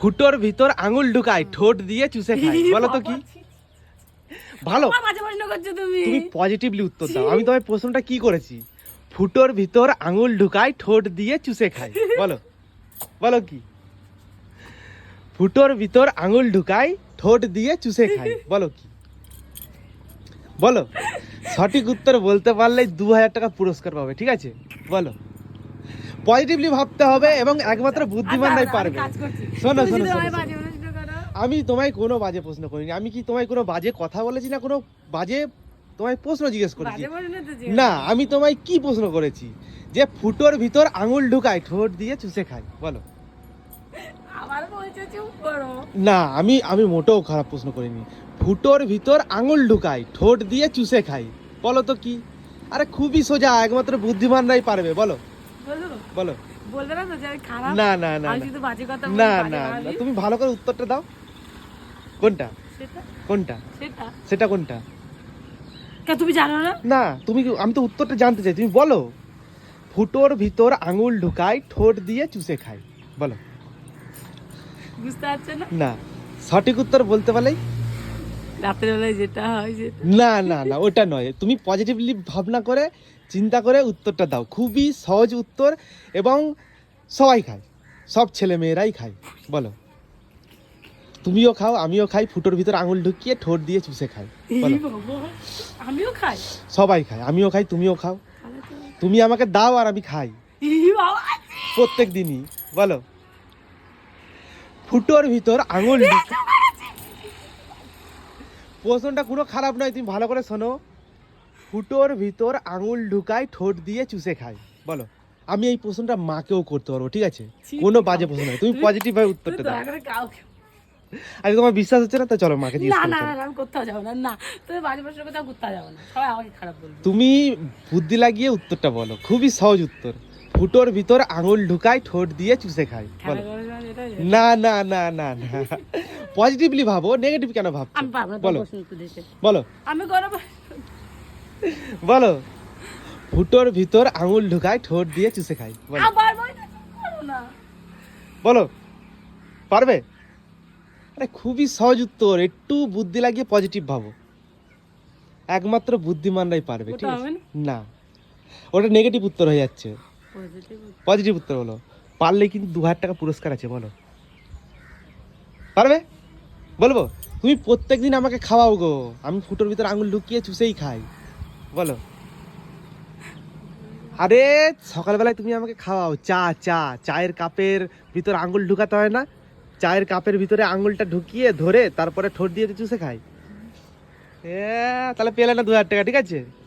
ফুটোর ভিতর আঙুল ঢুকায় ঠোঁট দিয়ে চুষে খায় বলো তো কি? ভালো। তুমি। পজিটিভলি উত্তর দাও। আমি তোমার প্রশ্নটা কি করেছি? ফুটোর ভিতর আঙুল ঢুকায় ঠোঁট দিয়ে চুষে খায় বলো। বলো কি? ফুটোর ভিতর আঙুল ঢুকায় ঠোঁট দিয়ে চুষে খায় বলো কি? বলো। সঠিক উত্তর বলতে পারলে দু হাজার টাকা পুরস্কার পাবে ঠিক আছে? বলো। পজিটিভলি ভাবতে হবে এবং একমাত্র বুদ্ধিমানরাই আচ্ছা, পারবে। শোনো, শোনো, আমি তোমায় কোনো বাজে প্রশ্ন করিনি। আমি কি তোমায় কোনো বাজে কথা বলেছি না কোনো বাজে তোমায় প্রশ্ন জিজ্ঞেস করেছি? না আমি তোমায় কি প্রশ্ন করেছি? যে ফুটোর ভিতর আঙুল ঢুকায় ঠোঁট দিয়ে চুষে খায় বলো। না আমি আমি মোটেও খারাপ প্রশ্ন করিনি। ফুটোর ভিতর আঙুল ঢুকায় ঠোঁট দিয়ে চুষে খাই বলো তো কি? আরে খুবই সোজা একমাত্র বুদ্ধিমানরাই পারবে বলো। বলো? বলো। বলবে না তো যে আমি খারাপ? না না না আমি। শুধু বাজে কথা না না না। তুমি ভালো করে উত্তরটা দাও। কোনটা? সেটা? কোনটা? সেটা? সেটা কোনটা? কে তুমি জানো না? না তুমি আমি তো উত্তরটা জানতে চাই। তুমি বলো। ফুটোর ভিতর আঙুল ঢুকায় ঠোঁট দিয়ে চুষে খায়। বলো। বুঝতে পারছ না? না। সঠিক উত্তর বলতে পারলেই রাত্রেবেলায় যেটা হয় যে না না না ওটা নয়। তুমি পজিটিভলি ভাবনা করে চিন্তা করে উত্তরটা দাও। খুবই সহজ উত্তর এবং সবাই খায়। সব ছেলে মেয়েরাই খায়। বলো। তুমিও খাও আমিও খাই ফুটোর ভিতর আঙুল ঢুকিয়ে ঠোঁট দিয়ে চুষে খাই। আমিও খাই। সবাই খায়। আমিও খাই তুমিও খাও। তুমি আমাকে দাও আর আমি খাই। প্রত্যেক দিনই। বলো। ফুটোর ভিতর আঙুল ঢুক- প্রশ্নটা কোনো খারাপ নয় তুমি ভালো করে শোনো। ফুটোর ভিতর আঙুল ঢুকায় ঠোঁট দিয়ে চুষে খায়। বলো আমি এই প্রশ্নটা মাকেও করতে পারব ঠিক আছে? কোনো বাজে প্রশ্ন নয় তুমি পজিটিভ ভাবে উত্তরটা দাও। আগে তোমার বিশ্বাস হচ্ছে না? তো চলো মাকে জিজ্ঞেস না না না আমি কোথাও যাব না না তুমি বাজে প্রশ্ন কোথাও কোথাও যাব না সবাই আমাকে খারাপ বলবে। তুমি বুদ্ধি লাগিয়ে উত্তরটা বলো খুবই সহজ উত্তর। ফুটোর ভিতর আঙুল ঢুকায় ঠোঁট দিয়ে চুষে খায় বলো। না না না না না। পজিটিভলি ভাবো নেগেটিভ কেন ভাবছ? আমি না বলো। বলো। আমি করব বলো। ফুটোর ভিতর আঙুল ঢুকায় ঠোঁট দিয়ে চুষে খাই। বলো। বলো। পারবে? আরে খুবই সহজ উত্তর। একটু বুদ্ধি লাগিয়ে পজিটিভ ভাবো। একমাত্র বুদ্ধিমানরাই পারবে ঠিক আছে? না? ওটা নেগেটিভ উত্তর হয়ে যাচ্ছে। পজিটিভ উত্তর। বলো পারলে কিন্তু দু হাজার টাকা পুরস্কার আছে বলো। পারবে? বলব, তুমি প্রত্যেক দিন আমাকে খাওয়াও গো। আমি ফুটোর ভিতরে আঙুল ঢুকিয়ে চুষেই খাই। বলো। আরে, সকালবেলায় তুমি আমাকে খাওয়াও। চা চা। চায়ের কাপের ভিতর আঙুল ঢুকাতে হয় না। চায়ের কাপের ভিতরে আঙুলটা ঢুকিয়ে ধরে তারপরে ঠোঁট দিয়ে চুষে খাই। এ, তাহলে পেলে না দু হাজার টাকা, ঠিক আছে?